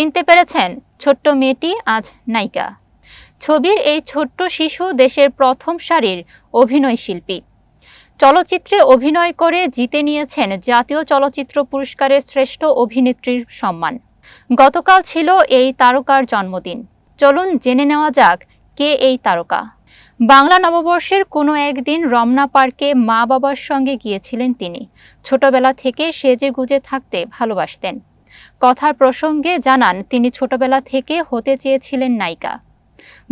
চিনতে পেরেছেন? ছোট্ট মেয়েটি আজ নায়িকা। ছবির এই ছোট্ট শিশু দেশের প্রথম সারির অভিনয় শিল্পী। চলচ্চিত্রে অভিনয় করে জিতে নিয়েছেন জাতীয় চলচ্চিত্র পুরস্কারের শ্রেষ্ঠ অভিনেত্রীর সম্মান। গতকাল ছিল এই তারকার জন্মদিন। চলুন জেনে নেওয়া যাক, কে এই তারকা? বাংলা নববর্ষের কোনো একদিন রমনা পার্কে মা বাবার সঙ্গে গিয়েছিলেন তিনি। ছোটবেলা থেকে সেজে গুজে থাকতে ভালোবাসতেন। কথার প্রসঙ্গে জানান, তিনি ছোটবেলা থেকে হতে চেয়েছিলেন নায়িকা।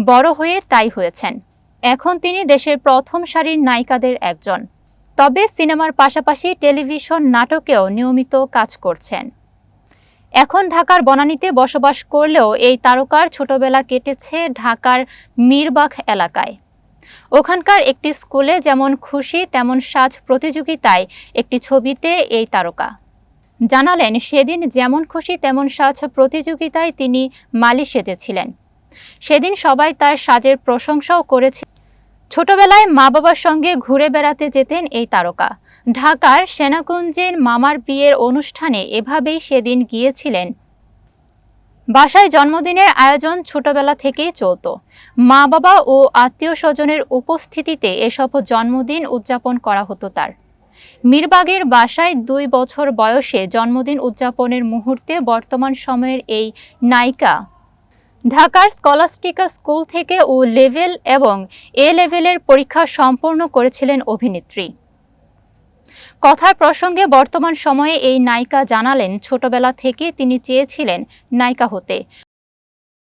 বড় হয়ে তাই হয়েছেন। এখন তিনি দেশের প্রথম সারির নায়িকাদের একজন। তবে সিনেমার পাশাপাশি টেলিভিশন নাটকেও নিয়মিত কাজ করছেন। এখন ঢাকার বনানীতে বসবাস করলেও এই তারকার ছোটবেলা কেটেছে ঢাকার মীরবাগ এলাকায়। ওখানকার একটি স্কুলে যেমন খুশি, তেমন সাজ প্রতিযোগিতায় একটি ছবিতে এই তারকা। জানালেন, সেদিন যেমন খুশি তেমন সাজ প্রতিযোগিতায় তিনি মালি সেজেছিলেন। সেদিন সবাই তার সাজের প্রশংসাও করেছে। ছোটবেলায় মা বাবার সঙ্গে ঘুরে বেড়াতে যেতেন এই তারকা। ঢাকার সেনাকুঞ্জের মামার বিয়ের অনুষ্ঠানে এভাবেই সেদিন গিয়েছিলেন। বাসায় জন্মদিনের আয়োজন ছোটবেলা থেকেই চলতো। মা বাবা ও আত্মীয় স্বজনের উপস্থিতিতে এসব জন্মদিন উদযাপন করা হতো তার। মীরবাগের বাসায় দুই বছর বয়সে জন্মদিন উদযাপনের মুহূর্তে বর্তমান সময়ের এই নায়িকা। ঢাকার স্কলাস্টিকা স্কুল থেকে ও লেভেল এবং এ লেভেলের পরীক্ষা সম্পন্ন করেছিলেন অভিনেত্রী। কথার প্রসঙ্গে বর্তমান সময়ে এই নায়িকা জানালেন, ছোটবেলা থেকে তিনি চেয়েছিলেন নায়িকা হতে।